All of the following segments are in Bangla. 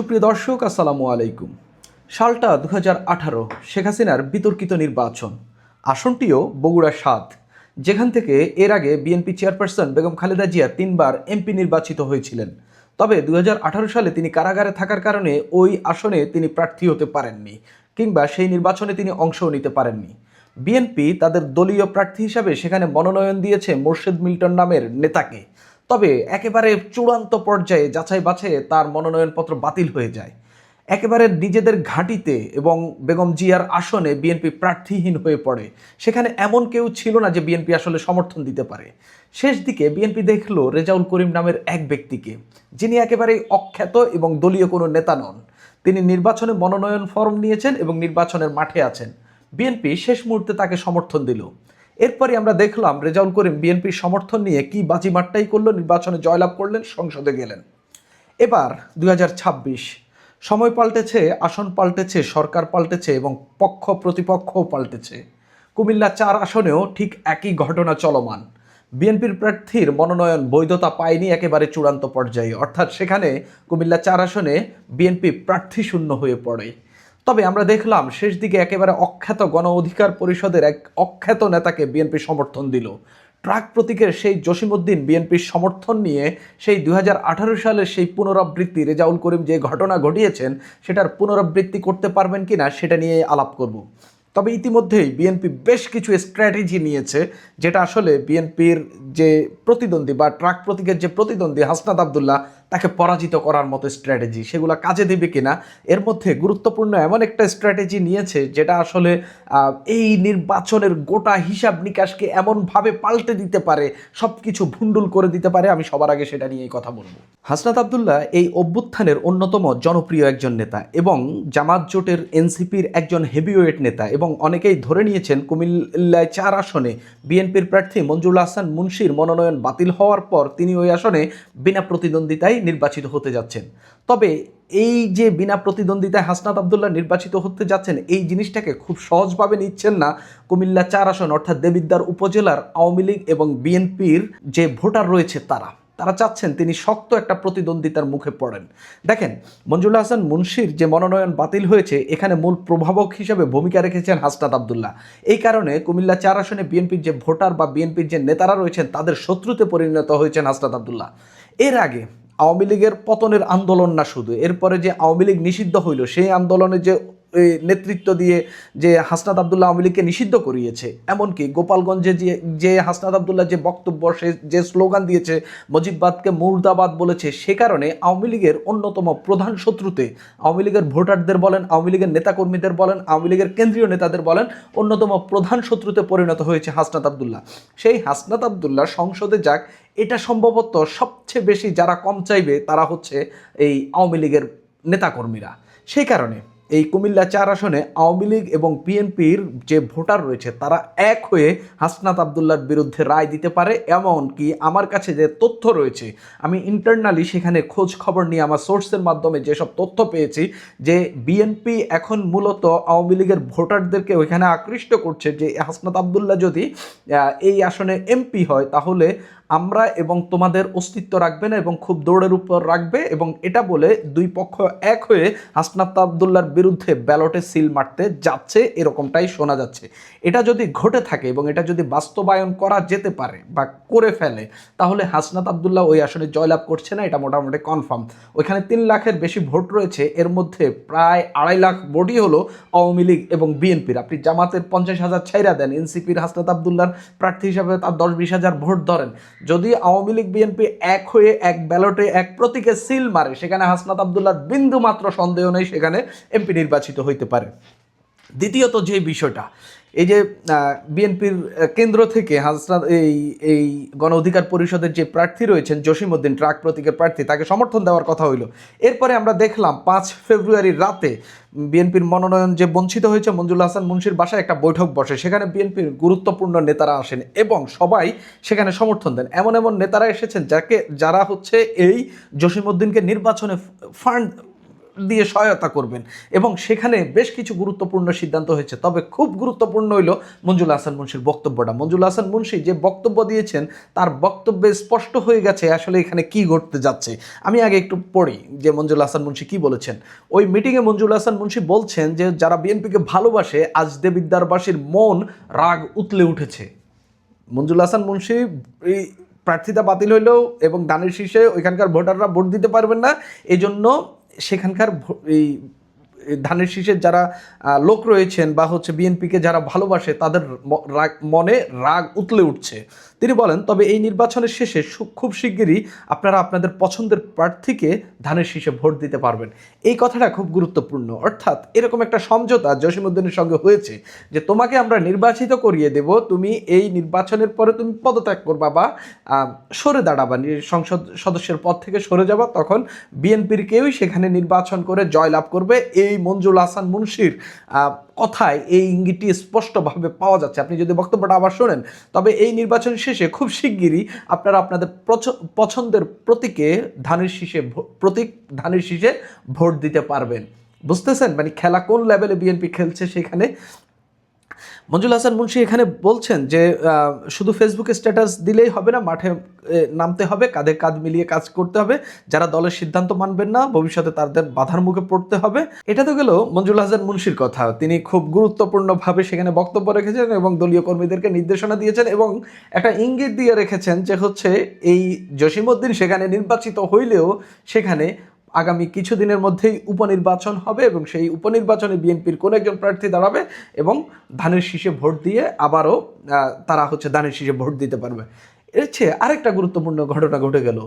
সুপ্রিয় দর্শক, আসসালামু আলাইকুম। সালটা দু আঠারো, শেখ হাসিনার বিতর্কিত নির্বাচন। আসনটিও বগুড়া সাত, যেখান থেকে এর আগে বিএনপি চেয়ারপারসন বেগম খালেদা জিয়া তিনবার এমপি নির্বাচিত হয়েছিলেন। তবে দু হাজার আঠারো সালে তিনি কারাগারে থাকার কারণে ওই আসনে তিনি প্রার্থী হতে পারেননি, কিংবা সেই নির্বাচনে তিনি অংশও নিতে পারেননি। বিএনপি তাদের দলীয় প্রার্থী হিসাবে সেখানে মনোনয়ন দিয়েছে মোর্শেদ মিল্টন নামের নেতাকে। তবে একেবারে চূড়ান্ত পর্যায়ে যাচাই বাছাইয়ে তার মনোনয়নপত্র বাতিল হয়ে যায়। একেবারে নিজেদের ঘাঁটিতে এবং বেগম জিয়ার আসনে বিএনপি প্রার্থীহীন হয়ে পড়ে। সেখানে এমন কেউ ছিল না যে বিএনপি আসলে সমর্থন দিতে পারে। শেষ দিকে বিএনপি দেখল রেজাউল করিম নামের এক ব্যক্তিকে, যিনি একেবারেই অখ্যাত এবং দলীয় কোনো নেতা নন। তিনি নির্বাচনে মনোনয়ন ফর্ম নিয়েছেন এবং নির্বাচনের মাঠে আছেন। বিএনপি শেষ মুহূর্তে তাকে সমর্থন দিল। এরপরে আমরা দেখলাম রেজাউল করিম বিএনপির সমর্থন নিয়ে কি বাজিমাট্টাই করল, নির্বাচনে জয়লাভ করলেন, সংসদে গেলেন। এবার দু হাজার ছাব্বিশ, সময় পাল্টেছে, আসন পাল্টেছে, সরকার পাল্টেছে এবং পক্ষ প্রতিপক্ষও পাল্টেছে। কুমিল্লা চার আসনেও ঠিক একই ঘটনা চলমান। বিএনপির প্রার্থীর মনোনয়ন বৈধতা পায়নি একেবারে চূড়ান্ত পর্যায়ে। অর্থাৎ সেখানে কুমিল্লা চার আসনে বিএনপি প্রার্থী শূন্য হয়ে পড়ে। তবে আমরা দেখলাম শেষ দিকে একেবারে অখ্যাত গণ অধিকার পরিষদের এক অখ্যাত নেতাকে বিএনপি সমর্থন দিল। ট্রাক প্রতীকের সেই জসিমউদ্দিন বিএনপির সমর্থন নিয়ে সেই দু হাজার আঠারো সালের সেই পুনরাবৃত্তি রেজাউল করিম যে ঘটনা ঘটিয়েছেন, সেটার পুনরাবৃত্তি করতে পারবেন কিনা সেটা নিয়ে আলাপ করব। তবে ইতিমধ্যেই বিএনপি বেশ কিছু স্ট্র্যাটেজি নিয়েছে, যেটা আসলে বিএনপির যে প্রতিদ্বন্দ্বী বা ট্রাক প্রতীকের যে প্রতিদ্বন্দ্বী হাসনাত আবদুল্লাহ তাকে পরাজিত করার মতো স্ট্র্যাটেজি সেগুলো কাজে দেবে কিনা, এর মধ্যে গুরুত্বপূর্ণ এমন একটা স্ট্র্যাটেজি নিয়েছে যেটা আসলে এই নির্বাচনের গোটা হিসাব নিকাশকে এমনভাবে পাল্টে দিতে পারে সব কিছু ভুন্ডুল করে দিতে পারে, আমি সবার আগে সেটা নিয়েই কথা বলব। হাসনাত আবদুল্লাহ এই অভ্যুত্থানের অন্যতম জনপ্রিয় একজন নেতা এবং জামাত জোটের এনসিপির একজন হেভিওয়েট নেতা এবং অনেকেই ধরে নিয়েছেন কুমিল্লায় চার আসনে বিএনপির প্রার্থী মঞ্জুল হাসান মুন্সির মনোনয়ন বাতিল হওয়ার পর তিনি ওই আসনে বিনা প্রতিদ্বন্দ্বিতায় নির্বাচিত হতে যাচ্ছেন। তবে এই যে বিনা প্রতিদ্বন্দ্বিতায় হাসনাত আবদুল্লাহ নির্বাচিত হতে যাচ্ছেন, এই জিনিসটাকে খুব সহজভাবে নিচ্ছেন না কুমিল্লা চার আসন, অর্থাৎ দেবিদ্বার উপজেলার আওয়ামী লীগ এবং বিএনপির যে ভোটার রয়েছে তারা। তারা চাচ্ছেন তিনি শক্ত একটা প্রতিদ্বন্দ্বিতার মুখে পড়েন। দেখেন মঞ্জুল হাসান মুন্সির যে মনোনয়ন বাতিল হয়েছে, এখানে মূল প্রভাবক হিসেবে ভূমিকা রেখেছেন হাসনাত আবদুল্লাহ। এই কারণে কুমিল্লা চার আসনে বিএনপির যে ভোটার বা বিএনপির যে নেতারা রয়েছেন, তাদের শত্রুতে পরিণত হয়েছেন হাসনাত আবদুল্লাহ। এর আগে আওয়ামী লীগের পতনের আন্দোলন না শুধু, এরপরে যে আওয়ামী লীগ নিষিদ্ধ হইল, সেই আন্দোলনে যে নেতৃত্ব দিয়ে যে হাসনাত আবদুল্লাহ আওয়ামী লীগকে নিষিদ্ধ করিয়েছে, এমনকি গোপালগঞ্জে যে যে হাসনাত আবদুল্লাহ যে বক্তব্য, সে, যে স্লোগান দিয়েছে মুজিববাদকে মুর্দাবাদ বলেছে, সে কারণে আওয়ামী লীগের অন্যতম প্রধান শত্রুতে আওয়ামী লীগের ভোটারদের বলেন, আওয়ামী লীগের নেতাকর্মীদের বলেন, আওয়ামী লীগের কেন্দ্রীয় নেতাদের বলেন, অন্যতম প্রধান শত্রুতে পরিণত হয়েছে হাসনাত আবদুল্লাহ। সেই হাসনাত আবদুল্লাহ সংসদে যাক এটা সম্ভবত সবচেয়ে বেশি যারা কম চাইবে তারা হচ্ছে এই আওয়ামী লীগের নেতাকর্মীরা। সেই কারণে এই কুমিল্লা চার আসনে আওয়ামী লীগ এবং বিএনপির যে ভোটার রয়েছে তারা এক হয়ে হাসনাত আবদুল্লার বিরুদ্ধে রায় দিতে পারে এমন কি আমার কাছে যে তথ্য রয়েছে, আমি ইন্টারনালি সেখানে খোঁজ খবর নিয়ে আমার সোর্সের মাধ্যমে যেসব তথ্য পেয়েছি যে বিএনপি এখন মূলত আওয়ামী লীগের ভোটারদেরকে ওইখানে আকৃষ্ট করছে যে হাসনাত আবদুল্লাহ যদি এই আসনে এমপি হয়, তাহলে আমরা এবং তোমাদের অস্তিত্ব রাখবে না এবং খুব দৌড়ের উপর রাখবে এবং এটা বলে দুই পক্ষ এক হয়ে হাসনাত আবদুল্লার বিরুদ্ধে ব্যালটে সিল মারতে যাচ্ছে, এরকমটাই শোনা যাচ্ছে। এটা যদি ঘটে থাকে এবং এটা যদি বাস্তবায়ন করা যেতে পারে বা করে ফেলে, তাহলে হাসনাত আবদুল্লাহ ওই আসনে জয়লাভ করছে না, এটা মোটামুটি কনফার্ম ওইখানে তিন লাখের বেশি ভোট রয়েছে, এর মধ্যে প্রায় আড়াই লাখ ভোটই হলো আওয়ামী লীগ এবং বিএনপির। আপনি জামাতের পঞ্চাশ হাজার ছাইরা দেন, এনসিপির হাসনাত আবদুল্লার প্রার্থী হিসাবে তার দশ বিশ হাজার ভোট ধরেন। যদি আওয়ামী লীগ, বিএনপি এক হয়ে এক ব্যালটে এক প্রতীকে সিল মারে, সেখানে হাসনাত আবদুল্লার বিন্দু মাত্র সন্দেহ নেই, সেখানে এমপি নির্বাচিত হইতে পারে। দ্বিতীয়ত যে বিষয়টা এই যে বিএনপির কেন্দ্র থেকে হাসনাত এই এই গণ অধিকার পরিষদের যে প্রার্থী রয়েছেন জসিমউদ্দিন ট্রাক প্রতীকের প্রার্থী, তাকে সমর্থন দেওয়ার কথা হইল। এরপরে আমরা দেখলাম পাঁচ ফেব্রুয়ারির রাতে বিএনপির মনোনয়ন যে বঞ্চিত হয়েছে মঞ্জুল হাসান মুন্সির বাসায় একটা বৈঠক বসে, সেখানে বিএনপির গুরুত্বপূর্ণ নেতারা আসেন এবং সবাই সেখানে সমর্থন দেন। এমন এমন নেতারা এসেছেন যাকে, যারা হচ্ছে এই জসিমউদ্দিনকে নির্বাচনে ফান্ড দিয়ে সহায়তা করবেন। এবং সেখানে বেশ কিছু গুরুত্বপূর্ণ সিদ্ধান্ত হয়েছে। তবে খুব গুরুত্বপূর্ণ হইল মঞ্জুল হাসান মুন্সির বক্তব্যটা। মঞ্জুল হাসান মুন্সি যে বক্তব্য দিয়েছেন, তার বক্তব্যে স্পষ্ট হয়ে গেছে আসলে এখানে কি ঘটতে যাচ্ছে। আমি আগে একটু পড়ি যে মঞ্জুল হাসান মুন্সি কি বলেছেন। ওই মিটিংয়ে মঞ্জুল হাসান মুন্সি বলছেন যে, যারা বিএনপিকে ভালোবাসে, আজ দেবিদ্যারবাসীর মন রাগ উতলে উঠেছে। মঞ্জুল হাসান মুন্সি প্রার্থিতা বাতিল হইলেও এবং দানের শীর্ষে ওইখানকার ভোটাররা ভোট দিতে পারবেন না। এই জন্য সেখানকার এই ধানের শীষের যারা লোক রয়েছেন বা হচ্ছে বিএনপিকে যারা ভালোবাসে, তাদের মনে রাগ উতলে উঠছে। তিনি বলেন, তবে এই নির্বাচনের শেষে খুব শিগগিরই আপনারা আপনাদের পছন্দের প্রার্থীকে ধানের শীষে ভোট দিতে পারবেন। এই কথাটা খুব গুরুত্বপূর্ণ। অর্থাৎ এরকম একটা সমঝোতা জসীমউদ্দিনের সঙ্গে হয়েছে যে, তোমাকে আমরা নির্বাচিত করিয়ে দেব, তুমি এই নির্বাচনের পরে তুমি পদত্যাগ করবা বা সরে দাঁড়াবা সংসদ সদস্যের পদ থেকে সরে যাবা, তখন বিএনপির কেউই সেখানে নির্বাচন করে জয়লাভ করবে। এই মঞ্জুল হাসান মুন্সির কথায় এই ইঙ্গিতটি স্পষ্টভাবে পাওয়া যাচ্ছে। আপনি যদি বক্তব্যটা আবার শোনেন, তবে এই নির্বাচন শেষে খুব শিগগিরই আপনারা আপনাদের পছন্দের প্রতীকে ধানের শীষে প্রতীক ধানের শীষে ভোট দিতে পারবেন। বুঝতেছেন? মানে খেলা কোন লেভেলে বিএনপি খেলছে সেখানে মঞ্জুল হাসান মুন্সি এখানে বলছেন যে শুধু ফেসবুকে স্ট্যাটাস দিলেই হবে না, মাঠে নামতে হবে, কাঁধে কাঁধ মিলিয়ে কাজ করতে হবে। যারা দলের সিদ্ধান্ত মানবেন না, ভবিষ্যতে তাদের বাধার মুখে পড়তে হবে। এটা তো গেল মঞ্জুল হাসান মুন্সির কথা। তিনি খুব গুরুত্বপূর্ণভাবে সেখানে বক্তব্য রেখেছেন এবং দলীয় কর্মীদেরকে নির্দেশনা দিয়েছেন এবং একটা ইঙ্গিত দিয়ে রেখেছেন যে, হচ্ছে এই জসিমউদ্দিন সেখানে নির্বাচিত হইলেও সেখানে আগামী কিছুদিনের মধ্যেই উপনির্বাচন হবে এবং সেই উপনির্বাচনে বিএনপির কোন একজন প্রার্থী দাঁড়াবে এবং ধানের শীষে ভোট দিয়ে আবারও তারা হচ্ছে ধানের শীষে ভোট দিতে পারবে। এর চেয়ে আরেকটা গুরুত্বপূর্ণ ঘটনা ঘটে গেল।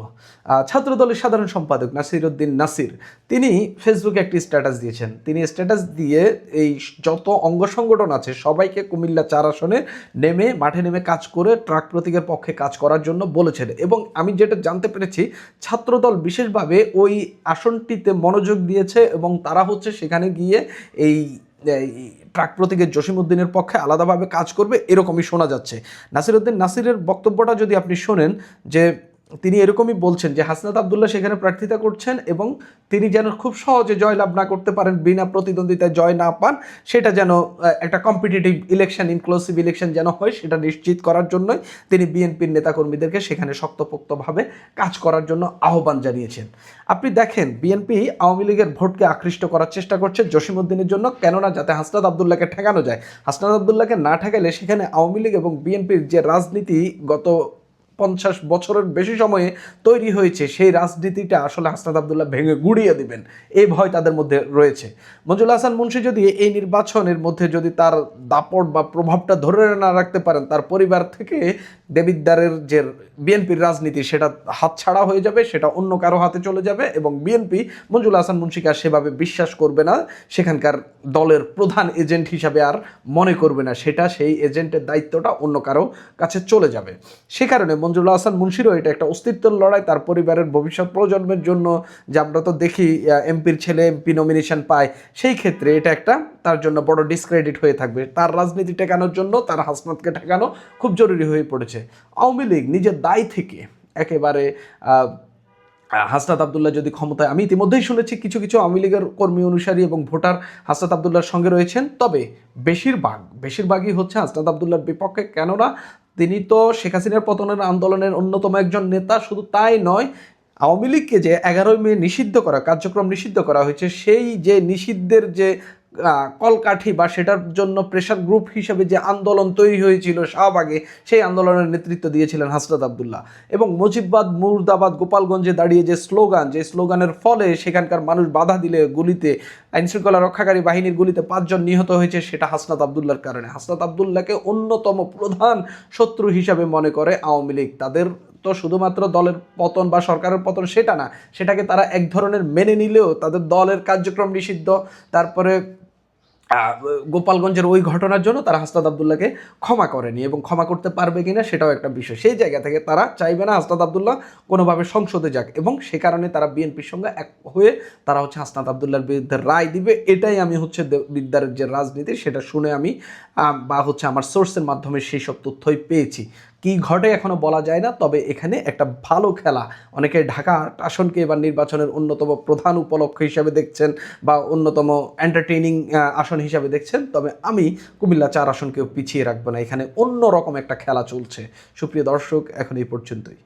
ছাত্রদলের সাধারণ সম্পাদক নাসির উদ্দিন নাসির, তিনি ফেসবুকে একটি স্ট্যাটাস দিয়েছেন। তিনি স্ট্যাটাস দিয়ে এই যত অঙ্গ সংগঠন আছে, সবাইকে কুমিল্লা চার আসনে নেমে, মাঠে নেমে কাজ করে ট্রাক প্রতীকের পক্ষে কাজ করার জন্য বলেছেন। এবং আমি যেটা জানতে পেরেছি, ছাত্রদল বিশেষভাবে ওই আসনটিতে মনোযোগ দিয়েছে এবং তারা হচ্ছে সেখানে গিয়ে এই ট্রাক প্রতীকের জসিমউদ্দিনের পক্ষে আলাদাভাবে কাজ করবে, এরকমই শোনা যাচ্ছে। নাসিরউদ্দিন নাসিরের বক্তব্যটা যদি আপনি শোনেন যে তিনি এরকমই বলছেন যে, হাসনাত আবদুল্লাহ সেখানে প্রার্থিতা করছেন এবং তিনি যেন খুব সহজে জয়লাভ না করতে পারেন, বিনা প্রতিদ্বন্দ্বিতায় জয় না পান, সেটা যেন একটা কম্পিটিটিভ ইলেকশন ইনক্লুসিভ ইলেকশন যেন হয়, সেটা নিশ্চিত করার জন্যই তিনি বিএনপির নেতাকর্মীদেরকে সেখানে শক্তপোক্তভাবে কাজ করার জন্য আহ্বান জানিয়েছেন। আপনি দেখেন, বিএনপি আওয়ামী লীগের ভোটকে আকৃষ্ট করার চেষ্টা করছে জসিমউদ্দিনের জন্য, কেননা যাতে হাসনাত আবদুল্লাহকে ঠেকানো যায়। হাসনাত আবদুল্লাহকে না ঠেকালে সেখানে আওয়ামী লীগ এবং বিএনপির যে রাজনীতি গত পঞ্চাশ বছরের বেশি সময়ে তৈরি হয়েছে, সেই রাজনীতিটা আসলে হাসনাত আবদুল্লাহ ভেঙে গুড়িয়ে দিবেন। এই ভয় তাদের মধ্যে রয়েছে। মঞ্জুল হাসান মুন্সি যদি এই নির্বাচনের মধ্যে যদি তার দাপট বা প্রভাবটা ধরে না রাখতে পারেন, তার পরিবার থেকে দেবিদ্দারের যে বিএনপির রাজনীতি, সেটা হাতছাড়া হয়ে যাবে, সেটা অন্য কারও হাতে চলে যাবে এবং বিএনপি মঞ্জুল হাসান মুন্সিকে আর সেভাবে বিশ্বাস করবে না। সেখানকার দলের প্রধান এজেন্ট হিসাবে আর মনে করবে না, সেটা সেই এজেন্টের দায়িত্বটা অন্য কারও কাছে চলে যাবে। সে কারণে মঞ্জুল হাসান মুন্সিরও এটা একটা অস্তিত্বের লড়াই, তার পরিবারের ভবিষ্যৎ প্রজন্মের জন্য যে আমরা তো দেখি এমপির ছেলে, এমপি নমিনেশন পায়, সেই ক্ষেত্রে এটা একটা তার জন্য বড় ডিসক্রেডিট হয়ে থাকবে। তার রাজনীতি ঠেকানোর জন্য, তার হাসনাতকে ঠেকানো খুব জরুরি হয়ে পড়েছে। আওয়ামী লীগ নিজের দায় থেকে একেবারে হাসনাত আবদুল্লাহ যদি ক্ষমতায়, আমি ইতিমধ্যেই শুনেছি কিছু কিছু আওয়ামী লীগের কর্মী অনুসারী এবং ভোটার হাসনাত আবদুল্লাহর সঙ্গে রয়েছেন। তবে বেশিরভাগ, বেশিরভাগই হচ্ছে হাসনাত আবদুল্লাহর বিপক্ষে। কেননা তিনি তো শেখ হাসিনার পতনের আন্দোলনের অন্যতম একজন নেতা, শুধু তাই নয়, আওয়ামী লীগকে যে এগারোই মে নিষিদ্ধ করা, কার্যক্রম নিষিদ্ধ করা হয়েছে, সেই যে নিষিদ্ধের যে কলকাঠি বা সেটার জন্য প্রেশার গ্রুপ হিসেবে যে আন্দোলন তৈরি হয়েছিল শাহবাগে, সেই আন্দোলনের নেতৃত্ব দিয়েছিলেন হাসরাত আবদুল্লাহ। এবং মুজিববাদ, মুর্দাবাদ, গোপালগঞ্জে দাঁড়িয়ে যে স্লোগান, যে স্লোগানের ফলে সেখানকার মানুষ বাধা দিলে গুলিতে আইনশৃঙ্খলা রক্ষাকারী বাহিনীর গুলিতে পাঁচজন নিহত হয়েছে, সেটা হাসনাত আবদুল্লাহর কারণে। হাসনাত আবদুল্লাহকে অন্যতম প্রধান শত্রু হিসাবে মনে করে আওয়ামী লীগ। তাদের তো শুধুমাত্র দলের পতন বা সরকারের পতন সেটা না, সেটাকে তারা এক ধরনের মেনে নিলেও তাদের দলের কার্যক্রম নিষিদ্ধ, তারপরে গোপালগঞ্জের ওই ঘটনার জন্য তারা হাসনাত আবদুল্লাহকে ক্ষমা করেনি এবং ক্ষমা করতে পারবে কিনা সেটাও একটা বিষয়। সেই জায়গা থেকে তারা চাইবে না হাসনাত আবদুল্লাহ কোনোভাবে সংসদে যাক এবং সে কারণে তারা বিএনপির সঙ্গে এক হয়ে তারা হচ্ছে হাসনাত আবদুল্লাহর বিরুদ্ধে রায় দিবে। এটাই আমি হচ্ছে বিদ্যারের যে রাজনীতি সেটা শুনে আমি বা হচ্ছে আমার সোর্সের মাধ্যমে সেই সব তথ্যই পেয়েছি। কি ঘটে এখনও বলা যায় না, তবে এখানে একটা ভালো খেলা। অনেকে ঢাকা আসনকে এবার নির্বাচনের অন্যতম প্রধান উপলক্ষ হিসাবে দেখছেন বা অন্যতম এন্টারটেইনিং আসন হিসাবে দেখছেন, তবে আমি কুমিল্লা চার আসনকেও পিছিয়ে রাখব না। এখানে অন্য রকম একটা খেলা চলছে। সুপ্রিয় দর্শক, এখন এই পর্যন্তই।